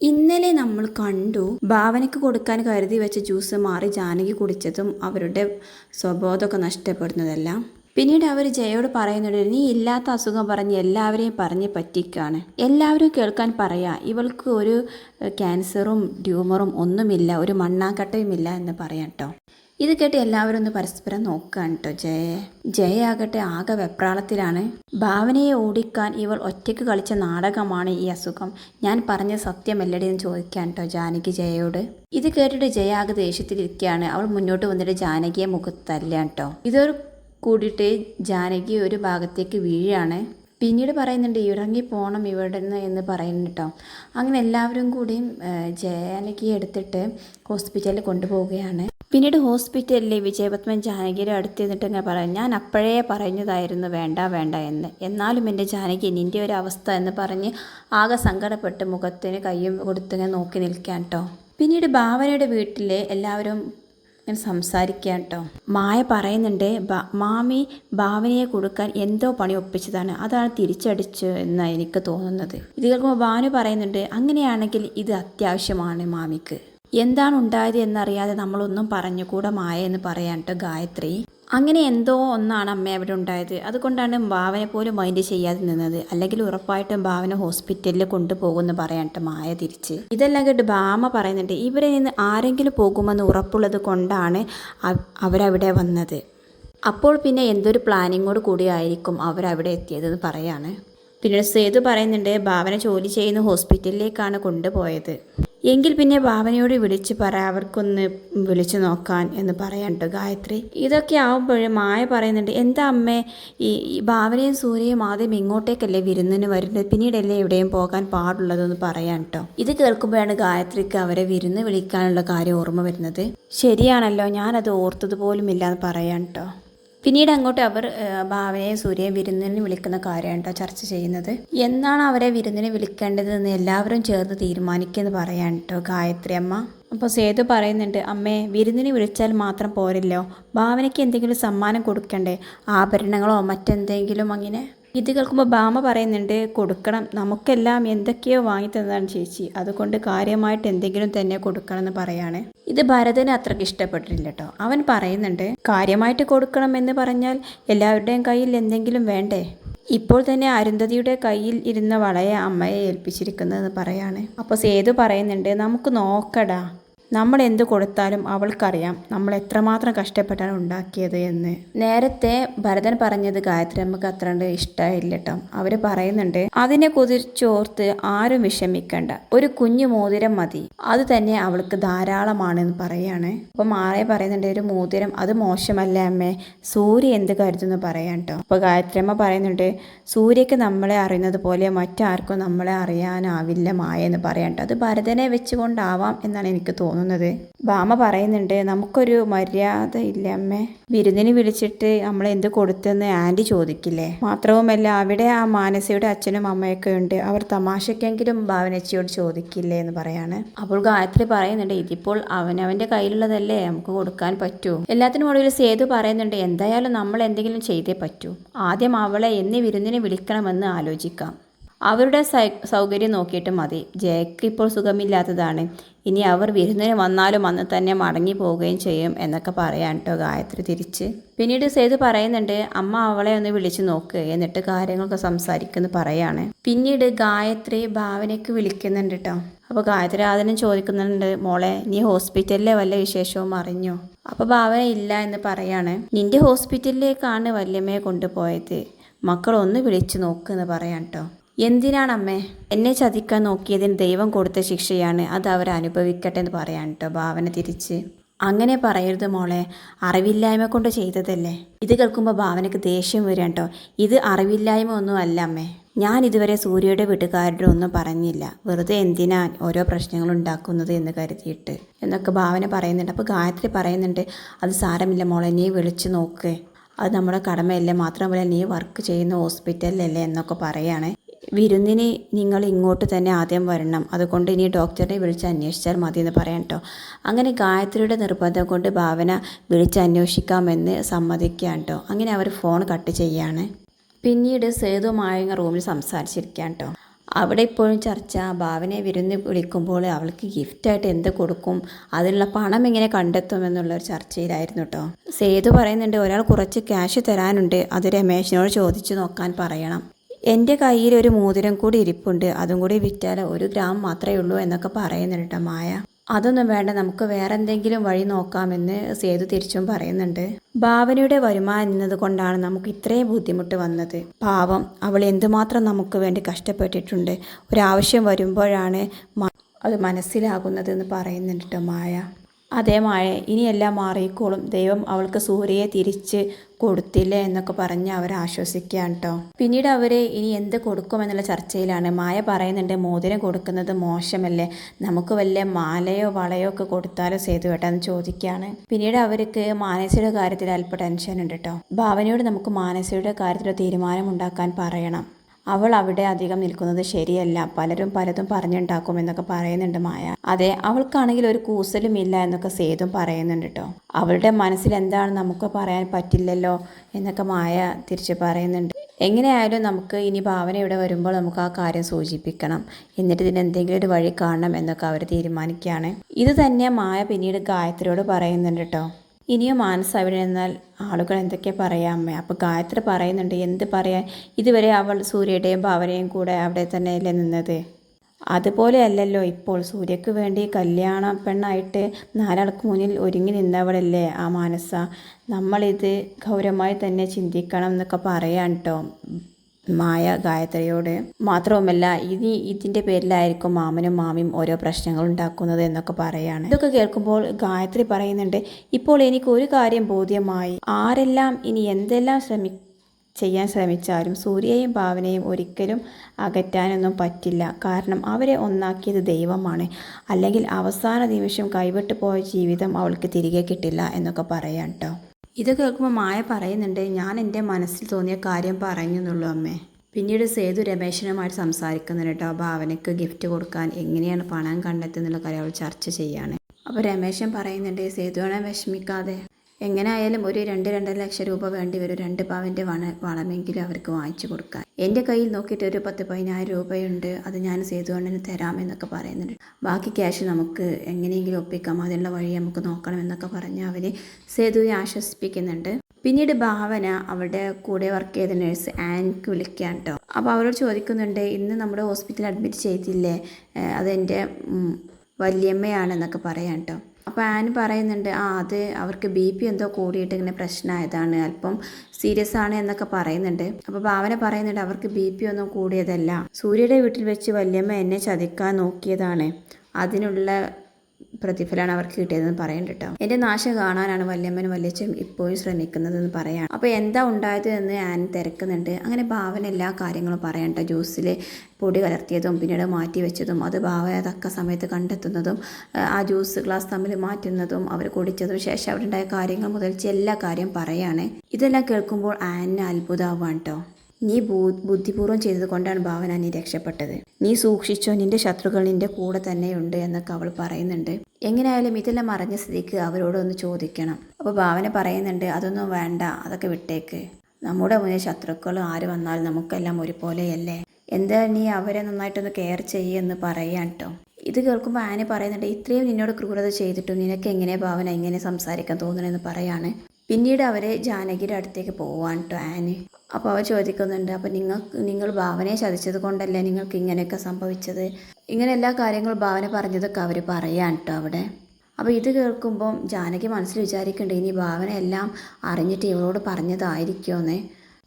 ഇന്നലെ നമ്മൾ കണ്ടു ഭാവനയ്ക്ക് കൊടുക്കാൻ കരുതി വെച്ച ജ്യൂസ് മാറി ജാനകി കുടിച്ചതും അവരുടെ സ്വബോധമൊക്കെ നഷ്ടപ്പെടുന്നതെല്ലാം. പിന്നീട് അവർ ജയോട് പറയുന്നുണ്ട് നീ ഇല്ലാത്ത അസുഖം പറഞ്ഞ് എല്ലാവരെയും പറഞ്ഞ് പറ്റിക്കാണ്. എല്ലാവരും കേൾക്കാൻ പറയാ. ഇവൾക്ക് ഒരു ക്യാൻസറും ട്യൂമറും ഒന്നുമില്ല. ഒരു മണ്ണാക്കട്ടയുമില്ല എന്ന് പറയാം കേട്ടോ ഇത് കേട്ട് എല്ലാവരും ഒന്ന് പരസ്പരം നോക്കുകയാണ് കേട്ടോ ജയ. ജയയാകട്ടെ ആകെ വെപ്രാളത്തിലാണ്. ഭാവനയെ ഓടിക്കാൻ ഇവൾ ഒറ്റയ്ക്ക് കളിച്ച നാടകമാണ് ഈ അസുഖം. ഞാൻ പറഞ്ഞ സത്യമല്ലടി എന്ന് ചോദിക്കാൻ കേട്ടോ ജാനകി ജയയോട്. ഇത് കേട്ടിട്ട് ജയ ആകെ ദേഷ്യത്തിലിരിക്കുകയാണ് അവൾ മുന്നോട്ട് വന്നിട്ട് ജാനകിയെ മുഖത്ത് തല്ലാണ് കേട്ടോ ഇതൊരു കൂടിയിട്ട് ജാനകി ഒരു ഭാഗത്തേക്ക് വീഴാണ്. പിന്നീട് പറയുന്നുണ്ട് ഇറങ്ങി പോകണം ഇവിടെ നിന്ന് എന്ന് പറയുന്നു കേട്ടോ അങ്ങനെ എല്ലാവരും കൂടിയും ജയാനകിയെ എടുത്തിട്ട് ഹോസ്പിറ്റലിൽ കൊണ്ടുപോവുകയാണ്. പിന്നീട് ഹോസ്പിറ്റലിൽ വിജയപത്മൻ ജാനകിയുടെ അടുത്ത് നിന്നിട്ട് ഇങ്ങനെ പറയാം ഞാൻ അപ്പോഴേ പറഞ്ഞതായിരുന്നു വേണ്ട വേണ്ട എന്ന്. എന്നാലും എന്റെ ജാനകി നിന്റെ ഒരു അവസ്ഥ എന്ന് പറഞ്ഞ് ആകെ സങ്കടപ്പെട്ട് മുഖത്തിന് കയ്യും കൊടുത്തിങ്ങനെ നോക്കി നിൽക്കാൻ കേട്ടോ പിന്നീട് ഭാവനയുടെ വീട്ടിൽ എല്ലാവരും ഇങ്ങനെ സംസാരിക്കാൻ കേട്ടോ മായ പറയുന്നുണ്ട് മാമി ഭാവനയെ കൊടുക്കാൻ എന്തോ പണി ഒപ്പിച്ചതാണ് അതാണ് തിരിച്ചടിച്ച് എന്നാണ് എനിക്ക് തോന്നുന്നത്. ഇത് കേൾക്കുമ്പോൾ ഭാനു പറയുന്നുണ്ട് അങ്ങനെയാണെങ്കിൽ ഇത് അത്യാവശ്യമാണ് മാമിക്ക്. എന്താണ് ഉണ്ടായത് എന്നറിയാതെ നമ്മളൊന്നും പറഞ്ഞുകൂടെ മായ എന്ന് പറയാൻ കേട്ടോ ഗായത്രി. അങ്ങനെ എന്തോ ഒന്നാണ് അമ്മ അവിടെ ഉണ്ടായത്. അതുകൊണ്ടാണ് ഭാവന പോലും മൈൻഡ് ചെയ്യാതെ നിന്നത്. അല്ലെങ്കിൽ ഉറപ്പായിട്ടും ഭാവന ഹോസ്പിറ്റലിൽ കൊണ്ടുപോകുമെന്ന് പറയാനിട്ട് മായ തിരിച്ച്. ഇതെല്ലാം കേട്ട് ഭാമ പറയുന്നുണ്ട് ഇവരെ നിന്ന് ആരെങ്കിലും പോകുമെന്ന് ഉറപ്പുള്ളത് കൊണ്ടാണ് അവരവിടെ വന്നത്. അപ്പോൾ പിന്നെ എന്തൊരു പ്ലാനിങ്ങോട് കൂടിയായിരിക്കും അവരവിടെ എത്തിയതെന്ന് പറയാണ്. പിന്നീട് സേതു പറയുന്നുണ്ട് ഭാവന ജോലി ചെയ്യുന്ന ഹോസ്പിറ്റലിലേക്കാണ് കൊണ്ടുപോയത്. എങ്കിൽ പിന്നെ ഭാവനയോട് വിളിച്ച് പറ അവർക്കൊന്ന് വിളിച്ചു നോക്കാൻ എന്ന് പറയാൻ ഗായത്രി. ഇതൊക്കെ ആവുമ്പോഴും മായ പറയുന്നുണ്ട് എന്താ അമ്മേ ഈ ഭാവനയും സൂര്യയും ആദ്യം ഇങ്ങോട്ടേക്കല്ലേ വിരുന്നിന് വരുന്നത്? പിന്നീടല്ലേ എവിടെയും പോകാൻ പാടുള്ളതെന്ന് പറയാൻ കേട്ടോ ഇത് കേൾക്കുമ്പോഴാണ് ഗായത്രിക്ക് അവരെ വിരുന്ന് വിളിക്കാനുള്ള കാര്യം ഓർമ്മ വരുന്നത്. ശരിയാണല്ലോ ഞാനത് ഓർത്തത് പോലും ഇല്ല എന്ന് പറയാൻ കേട്ടോ പിന്നീട് അങ്ങോട്ട് അവർ ഭാവനയെ സൂര്യയെ വിരുന്നിന് വിളിക്കുന്ന കാര്യമാണ് കേട്ടോ ചർച്ച ചെയ്യുന്നത്. എന്നാണ് അവരെ വിരുന്നിന് വിളിക്കേണ്ടതെന്ന് എല്ലാവരും ചേർന്ന് തീരുമാനിക്കുമെന്ന് പറയാൻ കേട്ടോ ഗായത്രി അമ്മ. അപ്പോൾ സേതു പറയുന്നുണ്ട് അമ്മേ വിരുന്നിന് വിളിച്ചാൽ മാത്രം പോരല്ലോ. ഭാവനയ്ക്ക് എന്തെങ്കിലും സമ്മാനം കൊടുക്കണ്ടേ? ആഭരണങ്ങളോ മറ്റെന്തെങ്കിലും അങ്ങനെ? ഇത് കേൾക്കുമ്പോൾ ബാമ പറയുന്നുണ്ട് കൊടുക്കണം. നമുക്കെല്ലാം എന്തൊക്കെയോ വാങ്ങി തന്നതാണ് ചേച്ചി. അതുകൊണ്ട് കാര്യമായിട്ട് എന്തെങ്കിലും തന്നെ കൊടുക്കണം എന്ന് പറയാണ്. ഇത് ഭരതന് അത്രയ്ക്ക് ഇഷ്ടപ്പെട്ടില്ല കേട്ടോ അവൻ പറയുന്നുണ്ട് കാര്യമായിട്ട് കൊടുക്കണം എന്ന് പറഞ്ഞാൽ എല്ലാവരുടെയും കയ്യിൽ എന്തെങ്കിലും വേണ്ടേ? ഇപ്പോൾ തന്നെ അരുന്ധതിയുടെ കയ്യിൽ ഇരുന്ന വളയെ അമ്മയെ ഏൽപ്പിച്ചിരിക്കുന്നതെന്ന് പറയാണ്. അപ്പോൾ സേതു പറയുന്നുണ്ട് നമുക്ക് നോക്കടാ. നമ്മൾ എന്ത് കൊടുത്താലും അവൾക്കറിയാം നമ്മൾ എത്രമാത്രം കഷ്ടപ്പെട്ടാണ് ഉണ്ടാക്കിയത് എന്ന്. നേരത്തെ ഭരതൻ പറഞ്ഞത് ഗായത്രി അമ്മയ്ക്ക് അത്ര ഇഷ്ടമായില്ല കേട്ടോ അവർ പറയുന്നുണ്ട് അതിനെ കുതിച്ചോർത്ത് ആരും വിഷമിക്കണ്ട. ഒരു കുഞ്ഞു മോതിരം മതി. അത് തന്നെ അവൾക്ക് ധാരാളമാണെന്ന് പറയാണ്. അപ്പൊ മാറെ പറയുന്നുണ്ട് ഒരു മോതിരം അത് മോശമല്ല അമ്മേ? സൂര്യ എന്ത് കരുതുന്നു പറയാൻ കേട്ടോ അപ്പൊ ഗായത്രി അമ്മ പറയുന്നുണ്ട് സൂര്യക്ക് നമ്മളെ അറിയുന്നത് പോലെ മറ്റാർക്കും നമ്മളെ അറിയാനാവില്ല മായ എന്ന് പറയാൻ കേട്ടോ അത് ഭരതനെ വെച്ചുകൊണ്ടാവാം എന്നാണ് എനിക്ക് തോന്നുന്നത്. ഭാമ പറയുന്നുണ്ട് നമുക്കൊരു മര്യാദ ഇല്ല അമ്മേ? വിരുന്നിന് വിളിച്ചിട്ട് നമ്മൾ എന്ത് കൊടുത്തെന്ന് ആന്റി ചോദിക്കില്ലേ? മാത്രവുമല്ല അവിടെ ആ മാനസയുടെ അച്ഛനും അമ്മയൊക്കെ ഉണ്ട്. അവർ തമാശക്കെങ്കിലും ഭാവനച്ചിയോട് ചോദിക്കില്ലേ എന്ന് പറയാണ്. അപ്പോൾ ഗായത്രി പറയുന്നുണ്ട് ഇതിപ്പോൾ അവനവന്റെ കയ്യിലുള്ളതല്ലേ? നമുക്ക് കൊടുക്കാൻ പറ്റൂ. എല്ലാത്തിനും ഒടുവിൽ സേതു പറയുന്നുണ്ട് എന്തായാലും നമ്മൾ എന്തെങ്കിലും ചെയ്തേ പറ്റൂ. ആദ്യം അവളെ എന്ന് വിരുന്നിന് വിളിക്കണമെന്ന് ആലോചിക്കാം. അവരുടെ സൗകര്യം നോക്കിയിട്ട് മതി. ജയക്ക് ഇപ്പോൾ സുഖമില്ലാത്തതാണ്. ഇനി അവർ വിരുന്നിന് വന്നാലും അന്ന് തന്നെ മടങ്ങി പോവുകയും ചെയ്യും എന്നൊക്കെ പറയാൻ കേട്ടോ ഗായത്രി തിരിച്ച്. പിന്നീട് സേതു പറയുന്നുണ്ട് അമ്മ അവളെ ഒന്ന് വിളിച്ചു നോക്ക് എന്നിട്ട് കാര്യങ്ങളൊക്കെ സംസാരിക്കുന്നു പറയാണ്. പിന്നീട് ഗായത്രി ഭാവനയ്ക്ക് വിളിക്കുന്നുണ്ട് കേട്ടോ അപ്പോൾ ഗായത്രി ആദ്യം ചോദിക്കുന്നുണ്ട് മോളെ നീ ഹോസ്പിറ്റലിലെ വല്ല വിശേഷവും അറിഞ്ഞോ? അപ്പോൾ ഭാവന ഇല്ല എന്ന് പറയാണ്. നിന്റെ ഹോസ്പിറ്റലിലേക്കാണ് വല്യമ്മയെ കൊണ്ടുപോയത്. മക്കളൊന്ന് വിളിച്ചു നോക്ക് എന്ന് പറയാം കേട്ടോ എന്തിനാണ് അമ്മേ എന്നെ ചതിക്കാൻ നോക്കിയതിന് ദൈവം കൊടുത്ത ശിക്ഷയാണ് അത് അവർ അനുഭവിക്കട്ടെ എന്ന് പറയാൻ കേട്ടോ ഭാവന തിരിച്ച്. അങ്ങനെ പറയരുത് മോളെ അറിവില്ലായ്മ കൊണ്ട് ചെയ്തതല്ലേ? ഇത് കേൾക്കുമ്പോൾ ഭാവനക്ക് ദേഷ്യം വരിക കേട്ടോ ഇത് അറിവില്ലായ്മ ഒന്നും അല്ല അമ്മേ. ഞാൻ ഇതുവരെ സൂര്യയുടെ വീട്ടുകാരുടെ ഒന്നും പറഞ്ഞില്ല. വെറുതെ എന്തിനാ ഓരോ പ്രശ്നങ്ങൾ ഉണ്ടാക്കുന്നത് എന്ന് കരുതിയിട്ട് എന്നൊക്കെ ഭാവന പറയുന്നുണ്ട്. അപ്പോൾ ഗായത്രി പറയുന്നുണ്ട് അത് സാരമില്ല മോളെ നീ വിളിച്ചു നോക്ക്. അത് നമ്മുടെ കടമയല്ലേ? മാത്രമല്ല നീ വർക്ക് ചെയ്യുന്ന ഹോസ്പിറ്റലിലല്ലേ എന്നൊക്കെ പറയാണ്. വിരുന്നിന് നിങ്ങൾ ഇങ്ങോട്ട് തന്നെ ആദ്യം വരണം. അതുകൊണ്ട് ഇനി ഡോക്ടറെ വിളിച്ച് അന്വേഷിച്ചാൽ മതി എന്ന് പറയാം കേട്ടോ അങ്ങനെ ഗായത്രിയുടെ നിർബന്ധം കൊണ്ട് ഭാവന വിളിച്ച് അന്വേഷിക്കാമെന്ന് സമ്മതിക്കുകയാണ് കേട്ടോ അങ്ങനെ അവർ ഫോൺ കട്ട് ചെയ്യാണ്. പിന്നീട് സേതു മായങ്ങ റൂമിൽ സംസാരിച്ചിരിക്കുകയാണ് കേട്ടോ അവിടെ ഇപ്പോഴും ചർച്ച. ഭാവനെ വിരുന്ന് വിളിക്കുമ്പോൾ അവൾക്ക് ഗിഫ്റ്റായിട്ട് എന്ത് കൊടുക്കും? അതിനുള്ള പണം എങ്ങനെ കണ്ടെത്തും എന്നുള്ളൊരു ചർച്ചയിലായിരുന്നു കേട്ടോ സേതു പറയുന്നുണ്ട് ഒരാൾ കുറച്ച് ക്യാഷ് തരാനുണ്ട്. അത് രമേശിനോട് ചോദിച്ചു നോക്കാൻ പറയണം. എന്റെ കയ്യിൽ ഒരു മോതിരം കൂടി ഇരിപ്പുണ്ട്. അതും കൂടി വിറ്റാൽ ഒരു ഗ്രാം മാത്രമേ ഉള്ളൂ എന്നൊക്കെ പറയുന്നുണ്ട് മായ. അതൊന്നും വേണ്ട നമുക്ക് വേറെ എന്തെങ്കിലും വഴി നോക്കാമെന്ന് സേതു തിരിച്ചും പറയുന്നുണ്ട്. ഭാവനയുടെ വരുമാനം എന്നത് കൊണ്ടാണ് നമുക്ക് ഇത്രയും ബുദ്ധിമുട്ട് വന്നത്. പാവം അവൾ എന്തുമാത്രം നമുക്ക് വേണ്ടി കഷ്ടപ്പെട്ടിട്ടുണ്ട്. ഒരാവശ്യം വരുമ്പോഴാണ് അത് മനസ്സിലാകുന്നത് എന്ന് പറയുന്നുണ്ട് മായ. അതേ മായ ഇനിയെല്ലാം മാറിക്കോളും. ദൈവം അവൾക്ക് സൂര്യയെ തിരിച്ച് കൊടുത്തില്ലേ എന്നൊക്കെ പറഞ്ഞ് അവരെ ആശ്വസിക്കുകയാണ് കേട്ടോ പിന്നീട് അവർ ഇനി എന്ത് കൊടുക്കുമെന്നുള്ള ചർച്ചയിലാണ്. മായ പറയുന്നുണ്ട് മോതിരം കൊടുക്കുന്നത് മോശമല്ലേ? നമുക്ക് വല്ല മാലയോ വളയോ ഒക്കെ കൊടുത്താലോ സേതു എന്ന് ചോദിക്കുകയാണ്. പിന്നീട് അവർക്ക് മാനസിയുടെ കാര്യത്തിൽ അല്പ ടെൻഷൻ ഉണ്ട് കേട്ടോ ഭാവനയോട് നമുക്ക് മാനസിയുടെ തീരുമാനം ഉണ്ടാക്കാൻ പറയണം. അവൾ അവിടെ അധികം നിൽക്കുന്നത് ശരിയല്ല. പലരും പലതും പറഞ്ഞുണ്ടാക്കും എന്നൊക്കെ പറയുന്നുണ്ട് മായ. അതെ അവൾക്കാണെങ്കിൽ ഒരു കൂസലും ഇല്ല എന്നൊക്കെ സേതും പറയുന്നുണ്ട് കേട്ടോ അവളുടെ മനസ്സിൽ എന്താണ് നമുക്ക് പറയാൻ പറ്റില്ലല്ലോ എന്നൊക്കെ മായ തിരിച്ച് പറയുന്നുണ്ട്. എങ്ങനെയായാലും നമുക്ക് ഇനി ഭാവന ഇവിടെ വരുമ്പോൾ നമുക്ക് ആ കാര്യം സൂചിപ്പിക്കണം. എന്നിട്ട് ഇതിന് എന്തെങ്കിലും ഒരു വഴി കാണണം എന്നൊക്കെ അവർ തീരുമാനിക്കുകയാണ്. ഇത് തന്നെ മായ പിന്നീട് ഗായത്രിയോട് പറയുന്നുണ്ട് കേട്ടോ ഇനിയും മാനസ അവിടെ നിന്നാൽ ആളുകൾ എന്തൊക്കെ പറയാം? അമ്മേ അപ്പോൾ ഗായത്രി പറയുന്നുണ്ട് എന്ത് പറയാൻ? ഇതുവരെ അവൾ സൂര്യയുടെയും ഭാവനയും കൂടെ അവിടെ തന്നെ തന്നെയല്ലേ നിന്നത്. അതുപോലെ അല്ലല്ലോ ഇപ്പോൾ സൂര്യക്ക് വേണ്ടി കല്യാണ പെണ്ണായിട്ട് നാലാൾക്ക് മുന്നിൽ ഒരുങ്ങി നിന്നവളല്ലേ ആ മാനസ? നമ്മളിത് ഗൗരവമായി തന്നെ ചിന്തിക്കണം എന്നൊക്കെ പറയാൻ കേട്ടോ മായ ഗായത്രിയോട് മാത്രവുമല്ല ഇനി ഇതിന്റെ പേരിലായിരിക്കും മാമനും മാമിയും ഓരോ പ്രശ്നങ്ങൾ ഉണ്ടാക്കുന്നത് എന്നൊക്കെ പറയാണ്. ഇതൊക്കെ കേൾക്കുമ്പോൾ ഗായത്രി പറയുന്നുണ്ട് ഇപ്പോൾ എനിക്ക് ഒരു കാര്യം ബോധ്യമായി. ആരെല്ലാം ഇനി എന്തെല്ലാം ശ്രമി ചെയ്യാൻ ശ്രമിച്ചാലും സൂര്യയും ഭാവനയും ഒരിക്കലും അകറ്റാനൊന്നും പറ്റില്ല. കാരണം അവരെ ഒന്നാക്കിയത് ദൈവമാണ്. അല്ലെങ്കിൽ അവസാന നിമിഷം കൈവിട്ടു പോയ ജീവിതം അവൾക്ക് തിരികെ കിട്ടില്ല എന്നൊക്കെ പറയാം കേട്ടോ ഇത് കേൾക്കുമ്പോൾ മായ പറയുന്നുണ്ട് ഞാൻ എന്റെ മനസ്സിൽ തോന്നിയ കാര്യം പറഞ്ഞു എന്നുള്ളൂ അമ്മേ. പിന്നീട് സേതു രമേശനുമായിട്ട് സംസാരിക്കുന്നുണ്ട് കേട്ടോ ഭാവനയ്ക്ക് ഗിഫ്റ്റ് കൊടുക്കാൻ എങ്ങനെയാണ് പണം കണ്ടെത്തുന്നുള്ള കാര്യം അവൾ ചർച്ച ചെയ്യാണ്. അപ്പോൾ രമേശൻ പറയുന്നുണ്ട് സേതുവാണെ വിഷമിക്കാതെ? എങ്ങനെ ആയാലും ഒരു രണ്ട് രണ്ടര ലക്ഷം രൂപ വേണ്ടി വരും രണ്ട് പവന്റെ വണ വളമെങ്കിലും അവർക്ക് വാങ്ങിച്ചു കൊടുക്കാൻ. എന്റെ കയ്യിൽ നോക്കിയിട്ട് ഒരു പത്ത് പതിനായിരം രൂപയുണ്ട്. അത് ഞാൻ സേതുവണ്ണന് തരാം എന്നൊക്കെ പറയുന്നുണ്ട്. ബാക്കി ക്യാഷ് നമുക്ക് എങ്ങനെയെങ്കിലും ഒപ്പിക്കാം. അതിനുള്ള വഴി നമുക്ക് നോക്കണം എന്നൊക്കെ പറഞ്ഞ് അവർ സേതുവിനെ ആശ്വസിപ്പിക്കുന്നുണ്ട്. പിന്നീട് ഭാവന അവരുടെ കൂടെ വർക്ക് ചെയ്ത നഴ്സ് ആൻക്ക് വിളിക്കാൻ കേട്ടോ അപ്പോൾ അവരോട് ചോദിക്കുന്നുണ്ട് ഇന്ന് നമ്മുടെ ഹോസ്പിറ്റലിൽ അഡ്മിറ്റ് ചെയ്തില്ലേ? അതെന്റെ വല്യമ്മയാണെന്നൊക്കെ പറയാം കേട്ടോ അപ്പോൾ ആൻ പറയുന്നുണ്ട് ആ അത് അവർക്ക് ബി പി എന്തോ കൂടിയിട്ട് ഇങ്ങനെ പ്രശ്നമായതാണ് അല്പം സീരിയസ് ആണ് എന്നൊക്കെ പറയുന്നുണ്ട്. അപ്പോൾ ഭാവന പറയുന്നുണ്ട് അവർക്ക് ബി പി ഒന്നും കൂടിയതല്ല. സൂര്യയുടെ വീട്ടിൽ വെച്ച് വല്യമ്മ എന്നെ ചതിക്കാൻ നോക്കിയതാണ്. അതിനുള്ള പ്രതിഫലമാണ് അവർക്ക് കിട്ടിയതെന്ന് പറയുന്നുണ്ട് കേട്ടോ എന്റെ നാശം കാണാനാണ് വല്യമ്മനും വല്യച്ഛനും ഇപ്പോഴും ശ്രമിക്കുന്നതെന്ന് പറയാം. അപ്പോൾ എന്താ ഉണ്ടായത് എന്ന് ഞാൻ തിരക്കുന്നുണ്ട്. അങ്ങനെ ഭാവന എല്ലാ കാര്യങ്ങളും പറയാം കേട്ടോ ജ്യൂസിൽ പൊടി കലർത്തിയതും പിന്നീട് മാറ്റി വെച്ചതും അത് ഭാവന തക്ക സമയത്ത് കണ്ടെത്തുന്നതും ആ, ജ്യൂസ് ഗ്ലാസ് തമ്മിൽ മാറ്റുന്നതും അവർ കുടിച്ചതും ശേഷം അവിടെ ഉണ്ടായ കാര്യങ്ങൾ മുതൽ എല്ലാ കാര്യം പറയാണ്. ഇതെല്ലാം കേൾക്കുമ്പോൾ ആനിന് അത്ഭുതമാവാണ് കേട്ടോ നീ ബുദ്ധിപൂർവം ചെയ്തതുകൊണ്ടാണ് ഭാവന നീ രക്ഷപ്പെട്ടത്. നീ സൂക്ഷിച്ചോ നിന്റെ ശത്രുക്കൾ നിന്റെ കൂടെ തന്നെയുണ്ട് എന്നൊക്കെ അവൾ പറയുന്നുണ്ട്. എങ്ങനെയായാലും ഇതെല്ലാം അറിഞ്ഞ സ്ഥിതിക്ക് അവരോടൊന്ന് ചോദിക്കണം. അപ്പോൾ ഭാവന പറയുന്നുണ്ട് അതൊന്നും വേണ്ട അതൊക്കെ വിട്ടേക്ക്. നമ്മുടെ മുന്നിൽ ശത്രുക്കൾ ആര് വന്നാലും നമുക്കെല്ലാം ഒരുപോലെയല്ലേ? എന്താ നീ അവരെ നന്നായിട്ടൊന്ന് കെയർ ചെയ്യുമെന്ന് പറയാൻ കേട്ടോ ഇത് കേൾക്കുമ്പോൾ ആന പറയുന്നുണ്ട് ഇത്രയും നിന്നോട് ക്രൂരത ചെയ്തിട്ടും നിനക്ക് എങ്ങനെ ഭാവന ഇങ്ങനെ സംസാരിക്കാൻ തോന്നണമെന്ന് പറയാണ്. പിന്നീട് അവരെ ജാനകിയുടെ അടുത്തേക്ക് പോവാണ് കേട്ടോ ആന്. അപ്പോൾ അവർ ചോദിക്കുന്നുണ്ട് അപ്പോൾ നിങ്ങൾ നിങ്ങൾ ഭാവനയെ ചതിച്ചത് കൊണ്ടല്ലേ നിങ്ങൾക്ക് ഇങ്ങനെയൊക്കെ സംഭവിച്ചത്? ഇങ്ങനെ എല്ലാ കാര്യങ്ങളും ഭാവന പറഞ്ഞതൊക്കെ അവർ പറയാൻ കേട്ടോ അവിടെ. അപ്പോൾ ഇത് കേൾക്കുമ്പം ജാനകി മനസ്സിൽ വിചാരിക്കുന്നുണ്ട് ഇനി ഭാവന എല്ലാം അറിഞ്ഞിട്ട് ഇവളോട് പറഞ്ഞതായിരിക്കുമെന്ന്.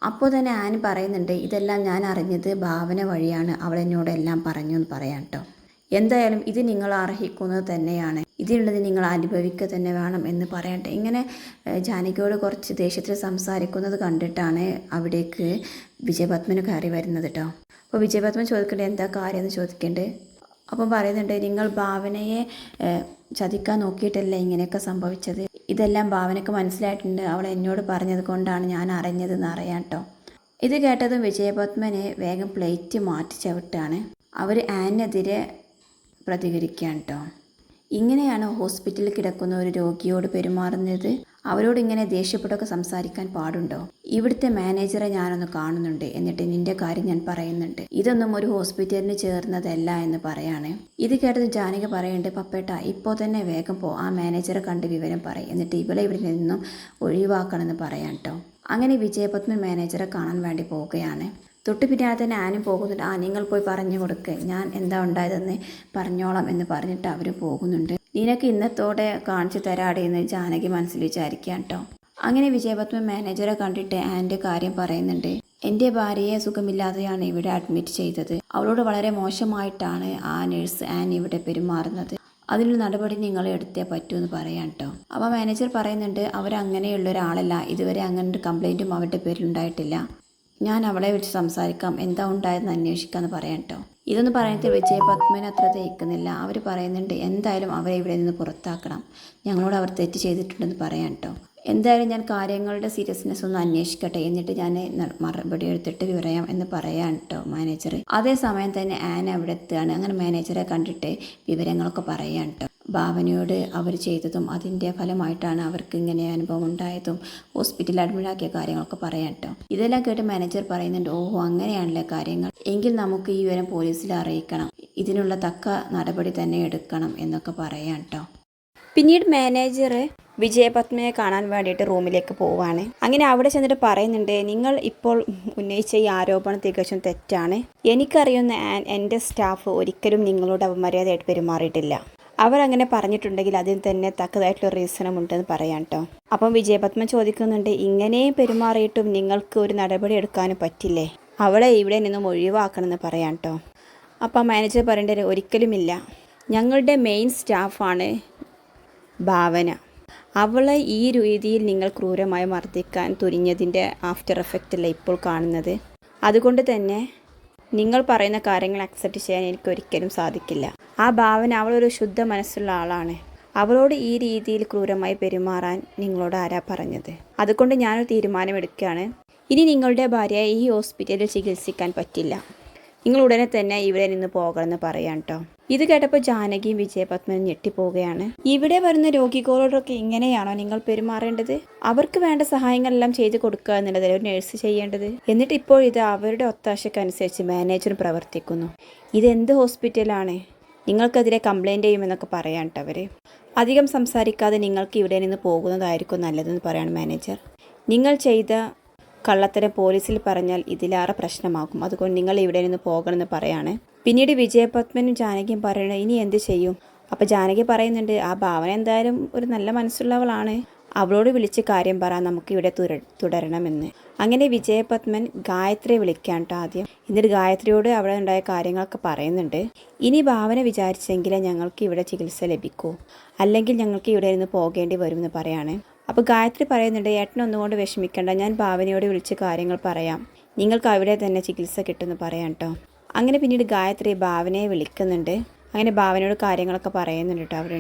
അപ്പോൾ തന്നെ ആൻ പറയുന്നുണ്ട് ഇതെല്ലാം ഞാൻ അറിഞ്ഞത് ഭാവന വഴിയാണ് അവളെന്നോട് എല്ലാം പറഞ്ഞു എന്ന് പറയാം കേട്ടോ എന്തായാലും ഇത് നിങ്ങൾ അർഹിക്കുന്നത് തന്നെയാണ്. ഇതിനുള്ളത് നിങ്ങൾ അനുഭവിക്കുക തന്നെ വേണം എന്ന് പറയട്ടെ. ഇങ്ങനെ ജാനകിയോട് കുറച്ച് ദേഷ്യത്തിൽ സംസാരിക്കുന്നത് കണ്ടിട്ടാണ് അവിടേക്ക് വിജയപത്മന് കയറി വരുന്നത് കേട്ടോ അപ്പോൾ വിജയപത്മൻ ചോദിക്കേണ്ടത് എന്താ കാര്യം എന്ന് ചോദിക്കേണ്ടത് അപ്പം പറയുന്നുണ്ട് നിങ്ങൾ ഭാവനയെ ചതിക്കാൻ നോക്കിയിട്ടല്ലേ ഇങ്ങനെയൊക്കെ സംഭവിച്ചത്? ഇതെല്ലാം ഭാവനയ്ക്ക് മനസ്സിലായിട്ടുണ്ട്. അവൾ എന്നോട് പറഞ്ഞത് കൊണ്ടാണ് ഞാൻ അറിഞ്ഞതെന്ന് അറിയാം കേട്ടോ ഇത് കേട്ടതും വിജയപത്മനെ വേഗം പ്ലേറ്റ് മാറ്റി ചവിട്ടാണ്. അവർ ആനെതിരെ പ്രതികരിക്കുകയാണ് കേട്ടോ ഇങ്ങനെയാണ് ഹോസ്പിറ്റലിൽ കിടക്കുന്ന ഒരു രോഗിയോട് പെരുമാറുന്നത്? അവരോട് ഇങ്ങനെ ദേഷ്യപ്പെട്ടൊക്കെ സംസാരിക്കാൻ പാടുണ്ടോ? ഇവിടുത്തെ മാനേജറെ ഞാനൊന്ന് കാണുന്നുണ്ട്. എന്നിട്ട് നിന്റെ കാര്യം ഞാൻ പറയുന്നുണ്ട്. ഇതൊന്നും ഒരു ഹോസ്പിറ്റലിന് ചേർന്നതല്ല എന്ന് പറയാണ്. ഇത് കേട്ടത് ജാനകി പറയുന്നുണ്ട് പപ്പേട്ട ഇപ്പോൾ തന്നെ വേഗം പോ. ആ മാനേജറെ കണ്ട് വിവരം പറയും. എന്നിട്ട് ഇവളെ ഇവിടെ നിന്നും ഒഴിവാക്കണമെന്ന് പറയാം കേട്ടോ അങ്ങനെ വിജയപത്മൻ മാനേജറെ കാണാൻ വേണ്ടി പോവുകയാണ്. തൊട്ട് പിന്നാലെ തന്നെ ആനും പോകുന്നുണ്ട്. ആ നിങ്ങൾ പോയി പറഞ്ഞു കൊടുക്ക്. ഞാൻ എന്താ ഉണ്ടായതെന്ന് പറഞ്ഞോളാം എന്ന് പറഞ്ഞിട്ട് അവർ പോകുന്നുണ്ട്. നിനക്ക് ഇന്നത്തോടെ കാണിച്ചു തരാടെ എന്ന് ജാനകി മനസ്സിൽ വിചാരിക്കാം കേട്ടോ അങ്ങനെ വിജയപത്മ മാനേജറെ കണ്ടിട്ട് ആന്റെ കാര്യം പറയുന്നുണ്ട്. എന്റെ ഭാര്യയെ സുഖമില്ലാതെയാണ് ഇവിടെ അഡ്മിറ്റ് ചെയ്തത്. അവളോട് വളരെ മോശമായിട്ടാണ് ആ നേഴ്സ് ആൻ ഇവിടെ പെരുമാറുന്നത്. അതിനൊരു നടപടി നിങ്ങൾ എടുത്തേ പറ്റൂ എന്ന് പറയാം കേട്ടോ അപ്പോൾ മാനേജർ പറയുന്നുണ്ട് അവരങ്ങനെയുള്ള ഒരാളല്ല. ഇതുവരെ അങ്ങനെ ഒരു കംപ്ലൈന്റും അവരുടെ പേരിൽ ഉണ്ടായിട്ടില്ല. ഞാൻ അവളെ വിളിച്ച് സംസാരിക്കാം. എന്താ ഉണ്ടായതെന്ന് അന്വേഷിക്കാമെന്ന് പറയാം കേട്ടോ ഇതൊന്നും വിജയ് വിജയപത്മന് അത്ര തേക്കുന്നില്ല അവർ പറയുന്നുണ്ട് എന്തായാലും അവരെ ഇവിടെ നിന്ന് പുറത്താക്കണം. ഞങ്ങളോട് അവർ തെറ്റ് ചെയ്തിട്ടുണ്ടെന്ന് പറയാം കേട്ടോ എന്തായാലും ഞാൻ കാര്യങ്ങളുടെ സീരിയസ്നെസ് ഒന്ന് അന്വേഷിക്കട്ടെ എന്നിട്ട് ഞാൻ മറുപടി എടുത്തിട്ട് വിവരാം എന്ന് പറയാം കേട്ടോ മാനേജർ അതേസമയം തന്നെ ആന അവിടെ എത്തുകയാണ്. അങ്ങനെ മാനേജറെ കണ്ടിട്ട് വിവരങ്ങളൊക്കെ പറയാം കേട്ടോ ഭാവനയോട് അവർ ചെയ്തതും അതിന്റെ ഫലമായിട്ടാണ് അവർക്ക് ഇങ്ങനെ അനുഭവം ഉണ്ടായതും ഹോസ്പിറ്റലിൽ അഡ്മിറ്റാക്കിയ കാര്യങ്ങളൊക്കെ പറയാം കേട്ടോ ഇതെല്ലാം കേട്ട് മാനേജർ പറയുന്നുണ്ട് ഓഹോ അങ്ങനെയാണല്ലേ കാര്യങ്ങൾ. എങ്കിൽ നമുക്ക് ഈ വിവരം പോലീസിൽ അറിയിക്കണം. ഇതിനുള്ള തക്ക നടപടി തന്നെ എടുക്കണം എന്നൊക്കെ പറയാം കേട്ടോ പിന്നീട് മാനേജർ വിജയപത്മയെ കാണാൻ വേണ്ടിയിട്ട് റൂമിലേക്ക് പോവാണ്. അങ്ങനെ അവിടെ ചെന്നിട്ട് പറയുന്നുണ്ട് നിങ്ങൾ ഇപ്പോൾ ഉന്നയിച്ച ഈ ആരോപണം തികച്ചും തെറ്റാണ്. എനിക്കറിയുന്ന എന്റെ സ്റ്റാഫ് ഒരിക്കലും നിങ്ങളോട് അപമര്യാദയായിട്ട് പെരുമാറിയിട്ടില്ല. അവരങ്ങനെ പറഞ്ഞിട്ടുണ്ടെങ്കിൽ അതിന് തന്നെ തക്കതായിട്ടുള്ള റീസണും ഉണ്ടെന്ന് പറയാം കേട്ടോ അപ്പം വിജയപത്മൻ ചോദിക്കുന്നുണ്ട് ഇങ്ങനെ പെരുമാറിയിട്ടും നിങ്ങൾക്ക് ഒരു നടപടി എടുക്കാനും പറ്റില്ലേ? അവളെ ഇവിടെ നിന്നും ഒഴിവാക്കണമെന്ന് പറയാം കേട്ടോ അപ്പം മാനേജർ പറയേണ്ടത് ഒരിക്കലുമില്ല. ഞങ്ങളുടെ മെയിൻ സ്റ്റാഫാണ് ഭാവന. അവളെ ഈ രീതിയിൽ നിങ്ങൾ ക്രൂരമായി മർദ്ദിക്കാൻ തുനിഞ്ഞതിന്റെ ആഫ്റ്റർ എഫക്റ്റല്ല ഇപ്പോൾ കാണുന്നത്? അതുകൊണ്ട് തന്നെ നിങ്ങൾ പറയുന്ന കാര്യങ്ങൾ അക്സെപ്റ്റ് ചെയ്യാൻ എനിക്ക് ഒരിക്കലും സാധിക്കില്ല. ആ ഭാവന അവളൊരു ശുദ്ധ മനസ്സുള്ള ആളാണ്. അവളോട് ഈ രീതിയിൽ ക്രൂരമായി പെരുമാറാൻ നിങ്ങളോട് ആരാ പറഞ്ഞത്? അതുകൊണ്ട് ഞാനൊരു തീരുമാനമെടുക്കുകയാണ്. ഇനി നിങ്ങളുടെ ഭാര്യയെ ഈ ഹോസ്പിറ്റലിൽ ചികിത്സിക്കാൻ പറ്റില്ല. നിങ്ങൾ ഉടനെ തന്നെ ഇവിടെ നിന്ന് പോകണമെന്ന് പറയാം കേട്ടോ ഇത് കേട്ടപ്പോൾ ജാനകിയും വിജയപത്മനും ഞെട്ടിപ്പോവുകയാണ്. ഇവിടെ വരുന്ന രോഗികളോടൊക്കെ ഇങ്ങനെയാണോ നിങ്ങൾ പെരുമാറേണ്ടത്? അവർക്ക് വേണ്ട സഹായങ്ങളെല്ലാം ചെയ്തു കൊടുക്കുക എന്നുള്ളതല്ലേ ഒരു നഴ്സ് ചെയ്യേണ്ടത്? എന്നിട്ട് ഇപ്പോൾ ഇത് അവരുടെ ഒത്താശക്കനുസരിച്ച് മാനേജർ പ്രവർത്തിക്കുന്നു. ഇതെന്ത് ഹോസ്പിറ്റലാണ് നിങ്ങൾക്കെതിരെ കംപ്ലൈന്റ് ചെയ്യുമെന്നൊക്കെ പറയാം കേട്ടോ അവർ അധികം സംസാരിക്കാതെ നിങ്ങൾക്ക് ഇവിടെ നിന്ന് പോകുന്നതായിരിക്കും നല്ലതെന്ന് പറയാണ് മാനേജർ നിങ്ങൾ ചെയ്ത കള്ളത്തരം പോലീസിൽ പറഞ്ഞാൽ ഇതിലേറെ പ്രശ്നമാകും. അതുകൊണ്ട് നിങ്ങൾ ഇവിടെ നിന്ന് പോകണമെന്ന് പറയാണ്. പിന്നീട് വിജയപത്മനും ജാനകിയും പറയണ ഇനി എന്ത് ചെയ്യും? അപ്പോൾ ജാനകി പറയുന്നുണ്ട് ആ ഭാവന എന്തായാലും ഒരു നല്ല മനസ്സുള്ളവളാണ്. അവളോട് വിളിച്ച് കാര്യം പറ നമുക്ക് ഇവിടെ തുര തുടരണമെന്ന്. അങ്ങനെ വിജയപത്മൻ ഗായത്രിയെ വിളിക്കാൻ ആദ്യം. എന്നിട്ട് ഗായത്രിയോട് അവിടെ ഉണ്ടായ കാര്യങ്ങളൊക്കെ പറയുന്നുണ്ട്. ഇനി ഭാവന വിചാരിച്ചെങ്കിലേ ഞങ്ങൾക്ക് ഇവിടെ ചികിത്സ ലഭിക്കൂ. അല്ലെങ്കിൽ ഞങ്ങൾക്ക് ഇവിടെ നിന്ന് പോകേണ്ടി വരുമെന്ന് പറയാണ്. അപ്പോൾ ഗായത്രി പറയുന്നുണ്ട് ഏട്ടൻ ഒന്നുകൊണ്ട് വിഷമിക്കേണ്ട. ഞാൻ ഭാവനയോട് വിളിച്ച് കാര്യങ്ങൾ പറയാം. നിങ്ങൾക്ക് അവിടെ തന്നെ ചികിത്സ കിട്ടുമെന്ന് പറയാം കേട്ടോ അങ്ങനെ പിന്നീട് ഗായത്രി ഭാവനയെ വിളിക്കുന്നുണ്ട്. അങ്ങനെ ഭാവനയോട് കാര്യങ്ങളൊക്കെ പറയുന്നുണ്ട് കേട്ടോ അവർ